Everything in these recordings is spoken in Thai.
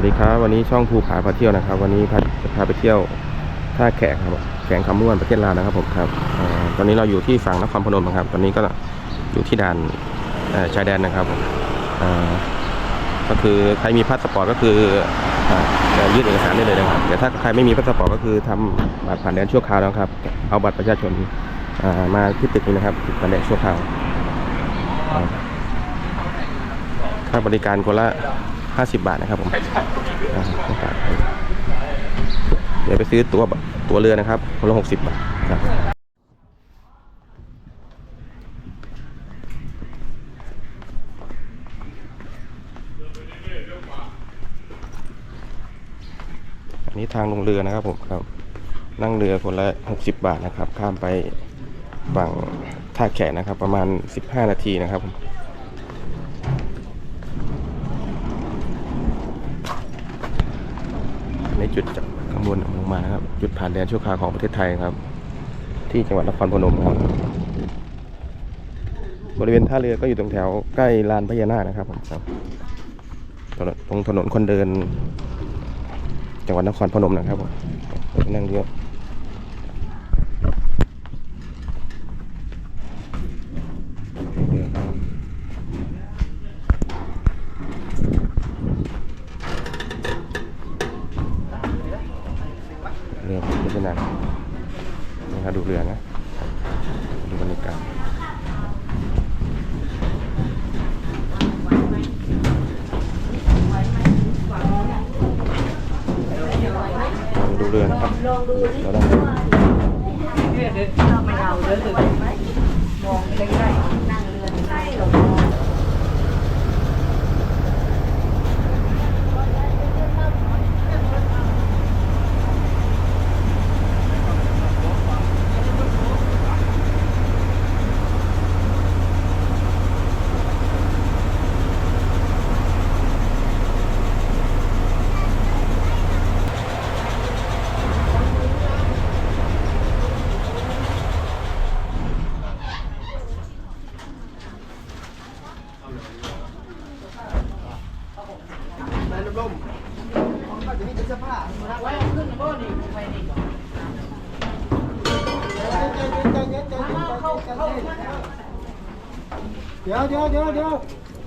สวัสดีครับ วันนี้ช่องภูผาพาเที่ยวนะครับ วันนี้พาจะพาไปเที่ยวท่าแขกครับแขงคำม่วนประเทศลาวนะครับผมครับอตอนนี้เราอยู่ที่ฝั่งนครพนมนะครับ ตอนนี้ก็อยู่ที่ด่านชายแดนนะครับผมก็คือใครมีพาสปอร์ตก็คืออ่าจะยื่นเอกสารได้เลยนะครับ แต่ถ้าใครไม่มีพาสปอร์ตก็คือทำบัตรผ่านแดนชั่วคราวนะครับ เอาบัตรประชาชนมาที่ตึกนี้นะครับตึกผ่านแดนชั่วคราวค่าบริการคนละ 50 บาทนะครับผมอ่า50บาทเดี๋ยวไปซื้อตัวตัวเรือนะครับคนละ60 บาทครับอันนี้ทางลงเรือนะครับผมครับ นั่งเรือคนละ 60 บาทนะครับ ข้ามไปฝั่งท่าแขกนะครับ ประมาณ 15 นาทีนะครับผม ในจุดจากข้างบนลง มานะครับ จุดผ่านแดนชั่วคราวของประเทศไทยครับ ที่จังหวัดนครพนมครับ บริเวณท่าเรือก็อยู่ตรงแถวใกล้ลานพญานาคนะครับผมครับตรงถนนคนเดิน จังหวัดนครพนมนะครับผมนั่งเรือะรือครับ เรือพิจารณานะครับดูเรือนะ ดูบรรยากาศลองดูเรือนะครับเราต้องไม่เอาเด้อถึงมองใกล้ๆนั่งเรือใกล้หรอ กเดี๋ยวเดี๋ยวเดี๋ยวเดี๋ยว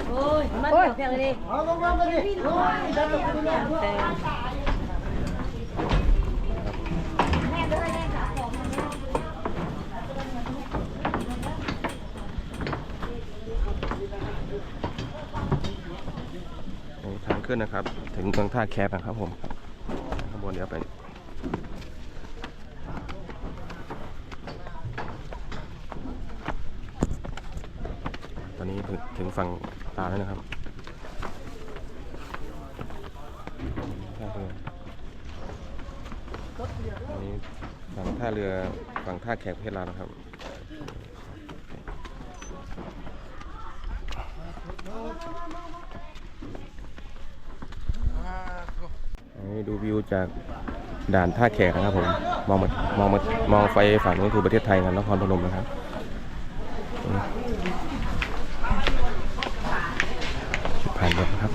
โอ้ยมันเกี่ยวกันเลยเอาลงมาไปดิโอ้ยจะตกไปเนี่ย ขึ้นนะครับ ถึงเมืองท่าแคบนะครับผมข้างบนเดี๋ยวไปตอนนี้ถึงถึงฝั่งตาแล้วนะครับท่าเรืออันนี้ฝั่งท่าเรือฝั่งท่าแขกประเทศลาวนะครับ ให้ดูวิวจากด่านท่าแขกนะครับผมมองมามองมามองไฟฝั่งนู้นคือประเทศไทยนะนครพนมนะครับจุดผ่านรถนะครับ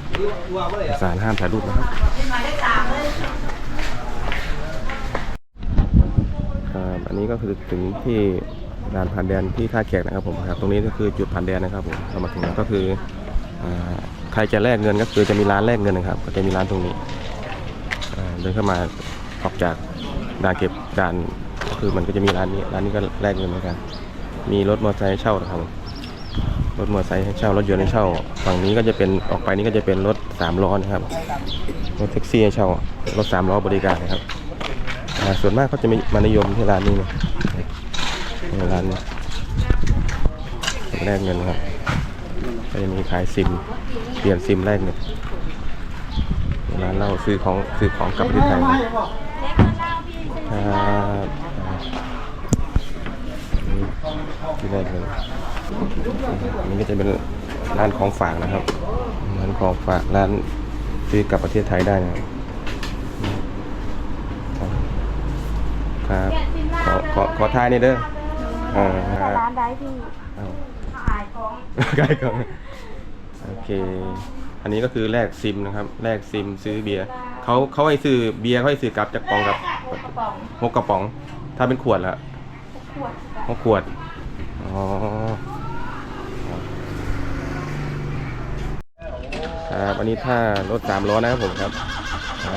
สารห้ามถ่ายรูปนะครับครับอันนี้ก็คือถึงที่ด่านผ่านแดนที่ท่าแขกนะครับผมครับตรงนี้ก็คือจุดผ่านแดนนะครับผมเรามาถึงแล้วก็คืออใครจะแลกเงินก็คือจะมีร้านแลกเงินนะครับ ก็จะมีร้านตรงนี้ ดินเข้ามาออกจากด่านเก็บด่านก็คือมันก็จะมีร้านนี้ร้านนี้ก็แลกเงินเหมือนกัน มีรถมอเตอร์ไซค์เช่านะครับรถมอเตอร์ไซค์ให้เช่ารถยนต์ให้เช่า ฝั่งนี้ก็จะเป็นออกไปนี่ก็จะเป็นรถสามล้อนะครับรถแท็กซี่ให้เช่ารถสามล้อบริการนะครับส่วนมากเขาจะมีมานิยมที่ร้านนี้นะนี่ร้านนี้แลกเงินครับก็จะมีขายซิม เปลี่ยนซิมแลกเงิน ร้านเราซื้อของซื้อของกลับประเทศไทยครับที่แรกเลยอันนี้ก็จะเป็นร้านของฝากนะครับร้านของฝากร้านซื้อกลับประเทศไทยได้นะครับครับขอขอขอทายนี่เด้ออ่าครับร้านใดที่เอาขายของใกล้กันโอเค อันนี้ก็คือแลกซิมนะครับแลกซิมซื้อเบียร์เขาเขาให้ซื้อเบียร์เขาให้ซื้อกลับจากกล่องกับกระป๋องหกกระป๋อง ถ้าเป็นขวดละขวดหกขวดอ๋อครับอันนี้ถ้ารถสามล้อนะครับผมครับอ่า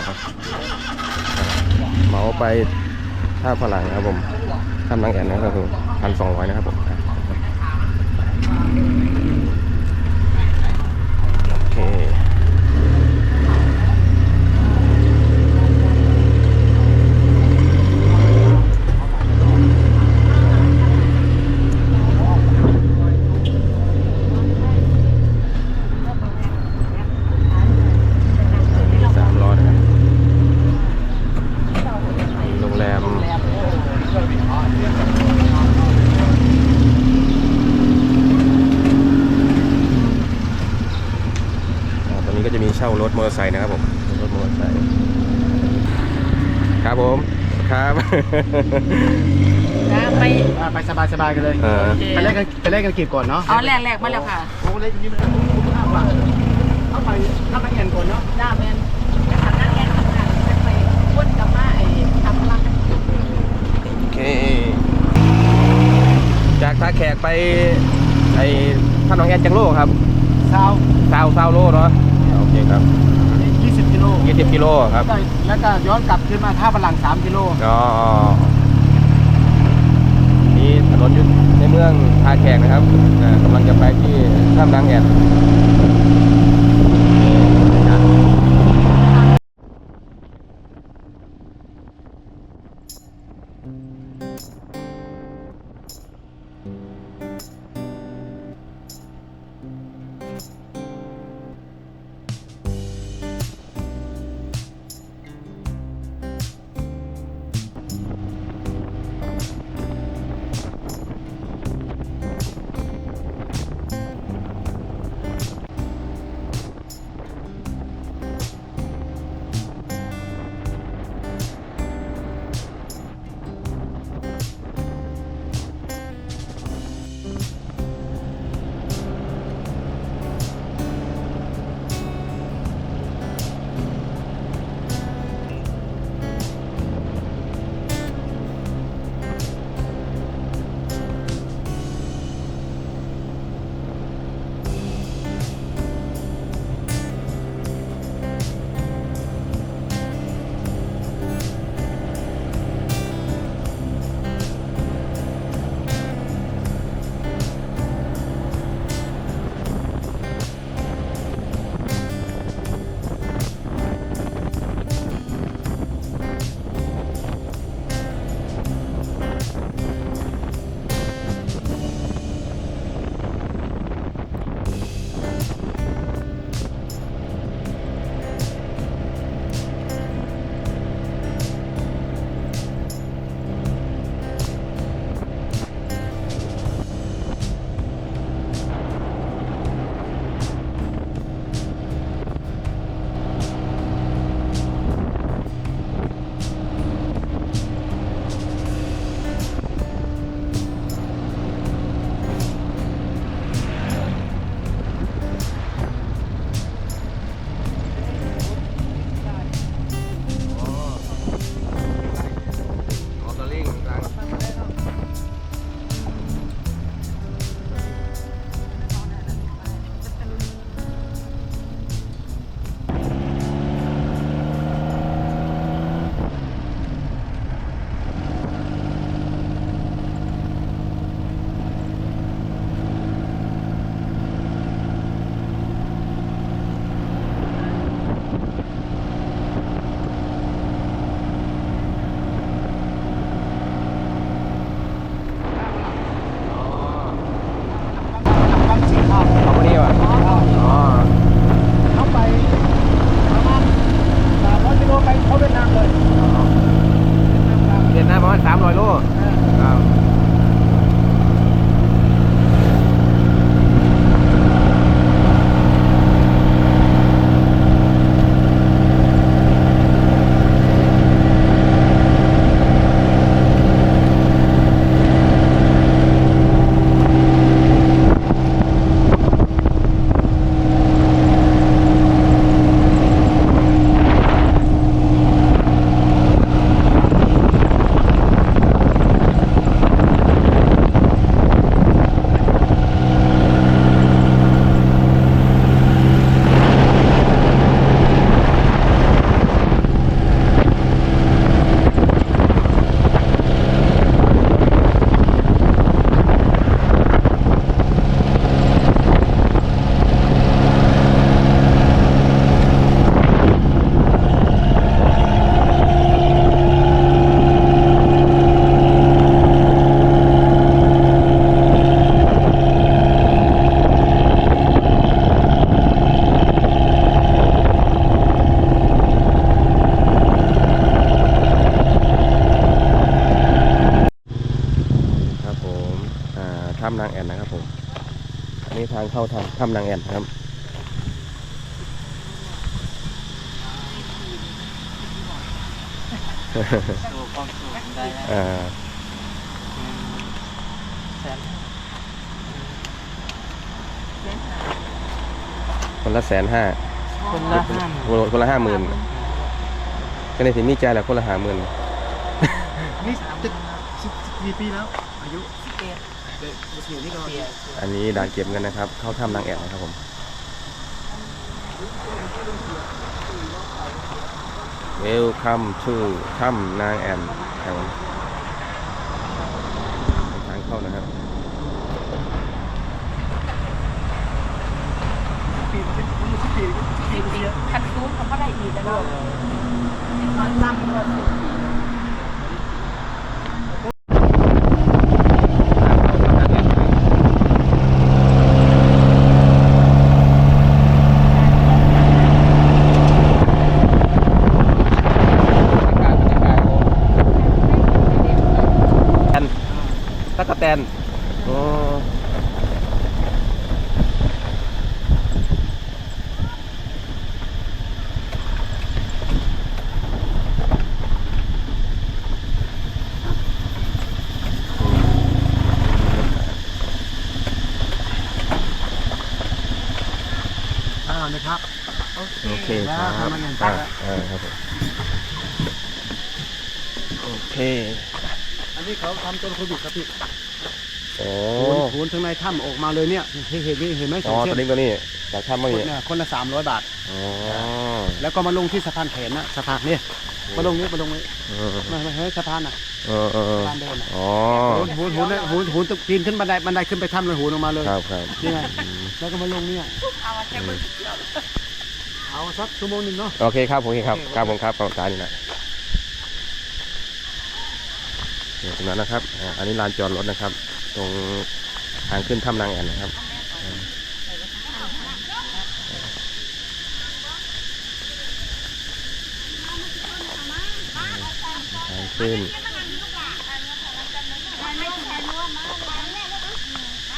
เหมาไปท่าฝรั่งนะครับผมท่านางแอนนะครับผมพันสองร้อยนะครับผมอะโอเค สามล้อนะครับโรงแรม อ่าตอนนี้ก็จะมีเช่ารถมอเตอร์ไซค์ นะครับผมรถมอเตอร์ไซค์ครับผมครับไปอะไปสบายสบายๆกันเลยเออไปแลกกันไปแลกกันกีบก่อนเนาะอ๋อแรกแรกมาแล้วค่ะโอ้เล็กอย่างนี้มันห้าบาทเอาไปถ้าไปเงินก่อนเนาะด้าแมนจะทำนั่งแอนทำงานจะไปวนกับมาไอ้ทำพลังโอเค จากท่าแขกไปไอ้ท่านน้องแอนจังโลครับซาวซาวซาวโลเนาะโอเคครับยี่สิบกิโล 20กิโลครับแล้วก็แล้วก็ย้อนกลับขึ้นมาท่าพลังสามกิโลอ๋อนี่ถนนอยู่ในเมืองท่าแขกนะครับอ่ากำลังจะไปที่ท่ามนางแอน มาณสามร้อยโลครั ถ้ำนางแอ่นนะครับ ดูความสูงได้แล้วอ่าแสนคนละแสนห้าคนละห้าหมื่นคนละห้าหมื่นก็ในสิมีใจแหละคนละห้าหมื่นนี่จะสิบกี่ปีแล้ว อายุสิบเอ็ดเด็กเสียนี่ก่ อันนี้ด่านเก็บเงินนะครับ เข้าถ้ำนางแอ่นนะครับผม Welcome to ถ้ำนางแอ่นครับผมทางเข้านะครับปีสิบสิบปีสิบปีสิบปีคันซูนเขาก็ได้อีกแล้วเนาะมันลำปี แตนตะกะ แตนโอ้อ่านะครับ โอเคครับแล้วทำงานอ่าต่ออ่าครับผมโอเค อันนี้เขาทำจนโควิดครับพี่ โอ้โหนทั้งในถ้ำออกมาเลยเนี่ยเห็นเห็นเห็นไหมสอ๋อองเส้ตัวนนี้ตัวนี้จากถ้ำคเมื่อนกี้เนี่ยคนละสามร้อยบาท อ๋อแล้วก็มาลงที่สะพานแขนนะสะพานเนี่ยมาลงนี้มาลงนี้เออมามาเฮ้ยสะพานอะเออเออเออสะพานเดินอะอ๋อโหนโหนโหนโหนโหนปีนขึ้นบันไดบันไดขึ้นไปถ้ำเลยโหนออกมาเลยครับครับนี่ไงแล้วก็มาลงเนี่ยเอาแค่เบอร์เอาสักชั่วโมงหนึ่งเนาะโอเคครับโอเคครับโอเคครับผมครับประมาณนี้นะเดี๋ยวตรงนั้นนะครับอ่าอันนี้ลานจอดรถนะครับ ตรงทางขึ้นถ้ำนางแอ่นนะครับทางขึ้น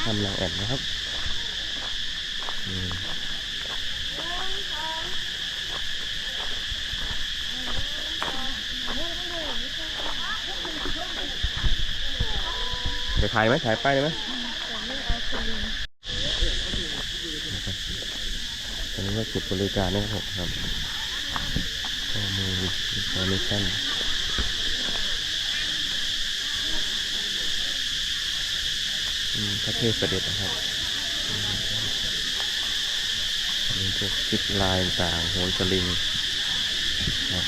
ถ้ำนางแอ่นนะครับ จะถ่ายไหมถ่ายป้ายได้ไหมอันนี้ก็จุดบริการนะครับผมครับข้อมูลอินโฟมิชั่นพระเทพเสด็จนะครับอันนี้พวกซิปไลน์ต่างๆโหนสลิงครับ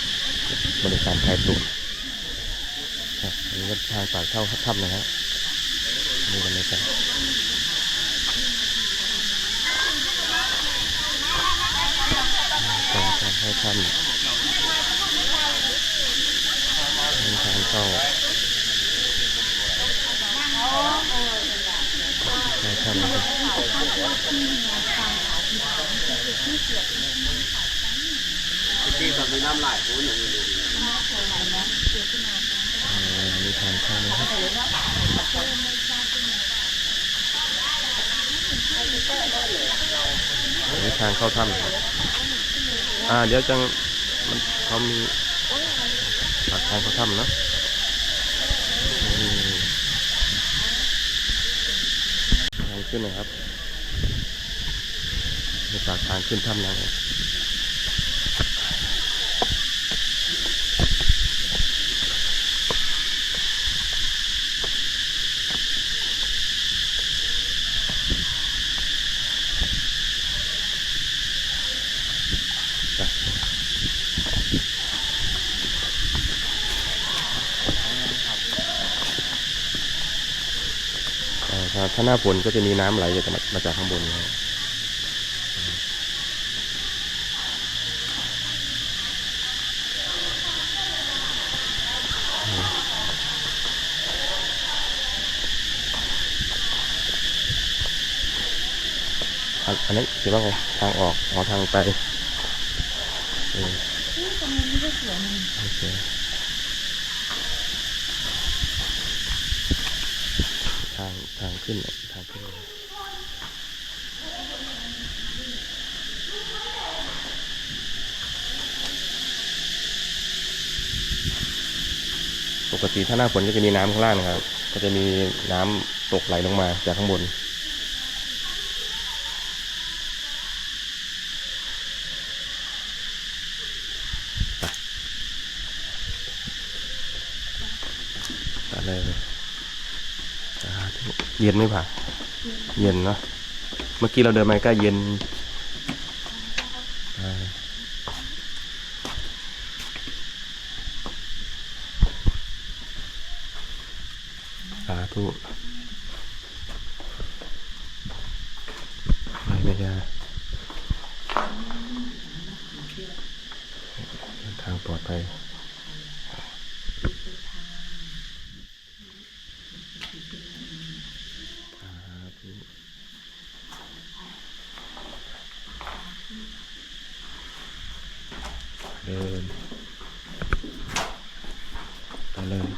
บริการถ่ายตัวครับอันนี้ก็ทางปากเข้าถ้ำนะฮะนี่ กันเลยครับทางเข้าให้ถ้ำนี่ทางเข้าให้ถ้ำนะครับที่แบบมีน้ำไหลโหนอ่ามีทางเข้านะครับ นี่ทางเข้าถ้ำนะครับอ่า เดี๋ยวจังมันเขามีปากทางเข้าถ้ำเนาะทางขึ้นนะครับมีปากทางขึ้นถ้ำนะครับ ถ้าหน้าฝนก็จะมีน้ำไหลจากมาจากข้างบนครับอันนนั้นเขียนว่าไงทางออกอ๋อทางไปเออโอเค ทางทาง ขึ้นทางขึ้นปกติถ้าหน้าฝนก็จะมีน้ำข้างล่างนะครับ ก็จะมีน้ำตกไหลลงมาจากข้างบน อะไรเลยสาธุเย็นไหมผ่าเย็นเนาะเมื่อกี้เราเดินมาก็เย็นสาธุไม่ไม่ยาเดินทางปลอดภัย สาธุเดินไปเลย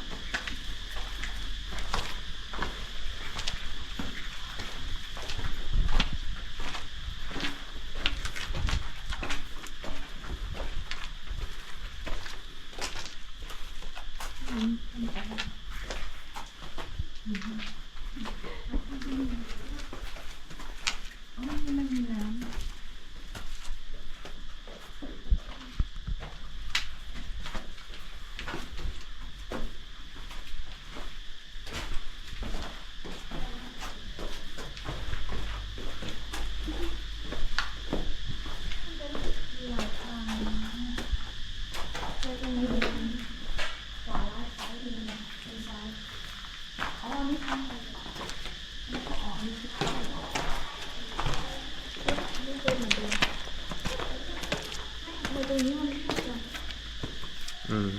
อืม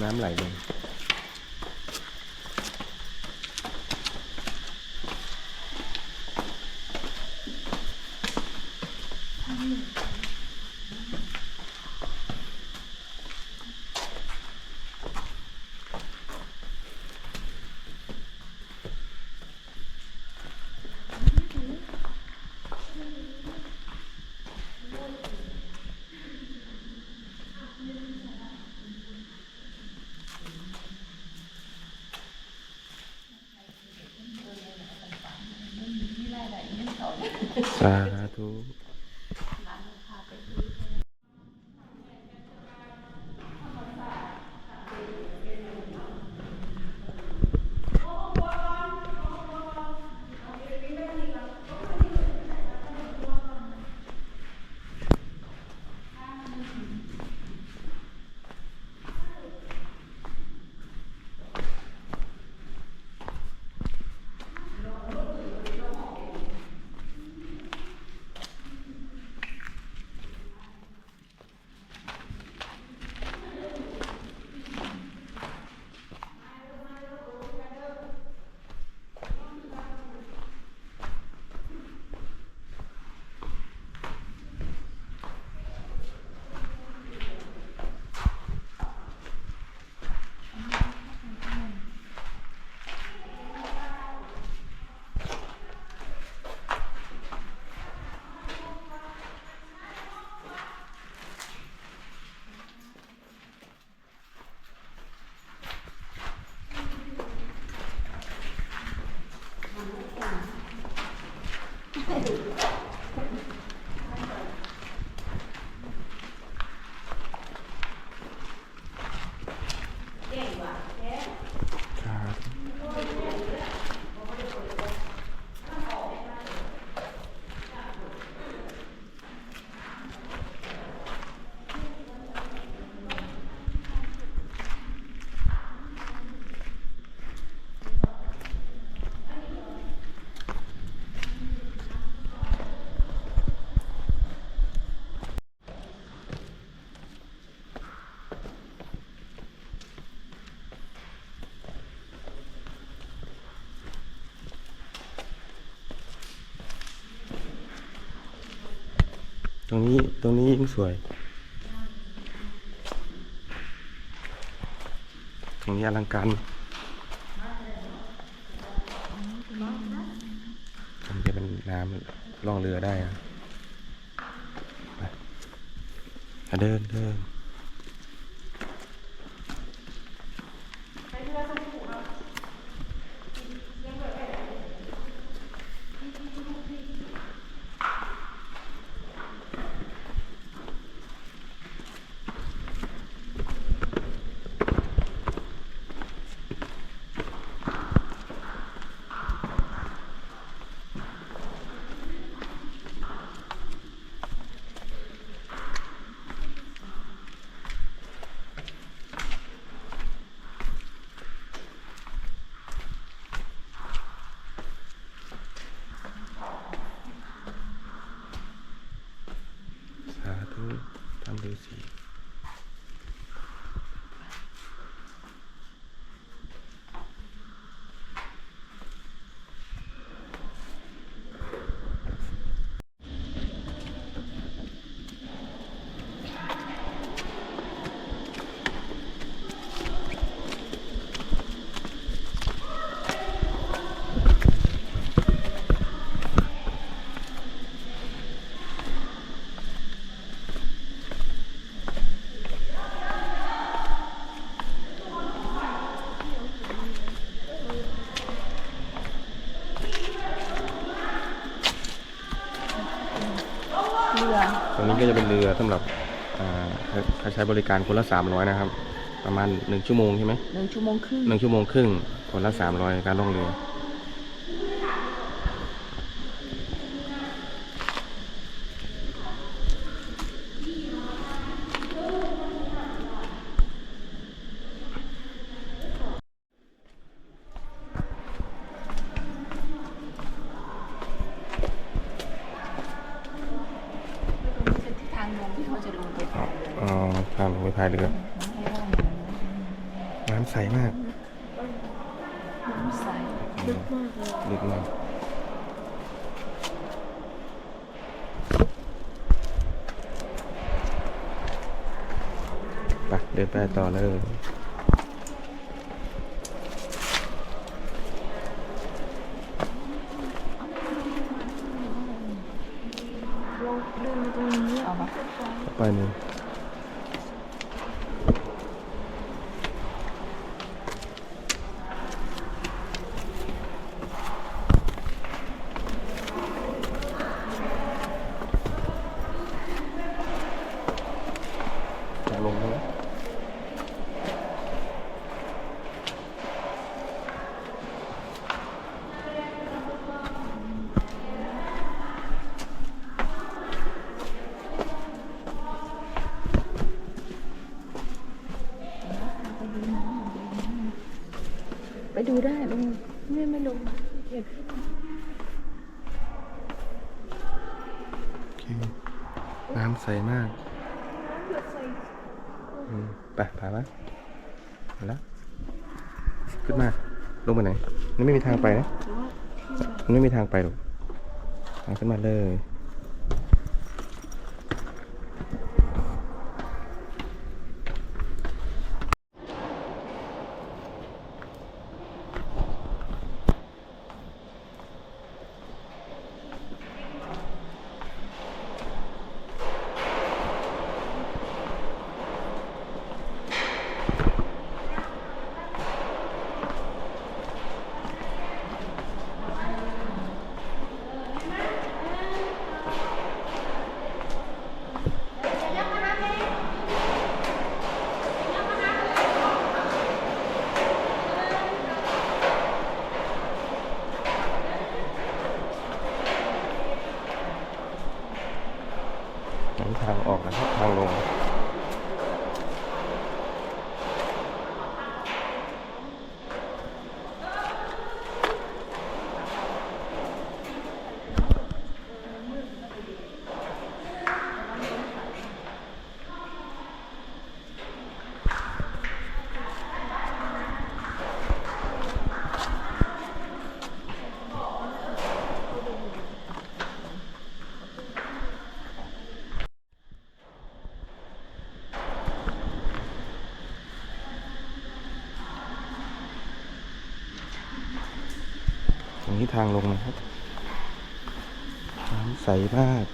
น้ำไหลลง ส ตรงนี้ตรงนี้ยิ่งสวย ตรงนี้อลังการมันจะเป็นน้ำล่องเรือได้นะเดินเดิน ก็จะเป็นเรือสำหรับอ่าถ้าใช้บริการคนละสามร้อยนะครับ ประมาณหนึ่งชั่วโมงใช่ไหมหนึ่งชั่วโมงครึ่งหนึ่งชั่วโมงครึ่งคนละสามร้อยการล่องเรือ เป็นทางลงที่เขาจะลงไปพายเรืออ๋อทางลงไปพายเรือน้ำใสมากน้ำใสลึกมากลึกมากไปเดินไปต่อเลย ลงเดินตรงนี้เหรอวะ ไปหนึ่งจะลงใช่ไหม ได้ลงไม่ไม่ลงเก็บน้ำใสมากไปผ่านมามาแล้ว ขึ้นมา ลงไปไหนมันไม่มีทางไปนะมันไม่มีทางไปหรอกทางขึ้นมาเลย ทางลงนะครับน้ำใสมาก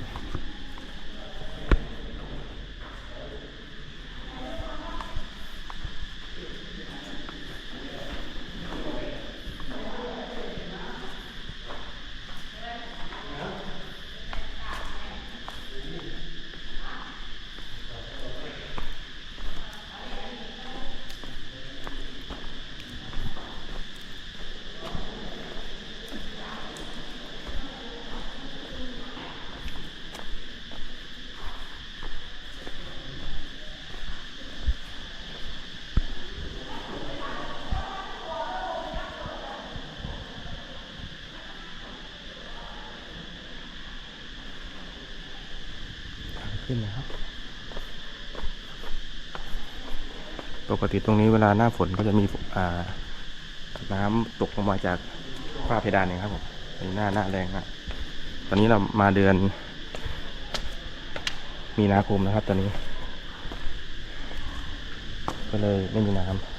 นนะครับ ปกติตรงนี้เวลาหน้าฝนก็จะมีอ่าน้ำตกลงมาจากฝ้าเพดานเนี่ยครับผมในหน้าหน้าแรงฮะตอนนี้เรามาเดือน มีนาคมนะครับ ตอนนี้ ก็เลยไม่มีน้ำ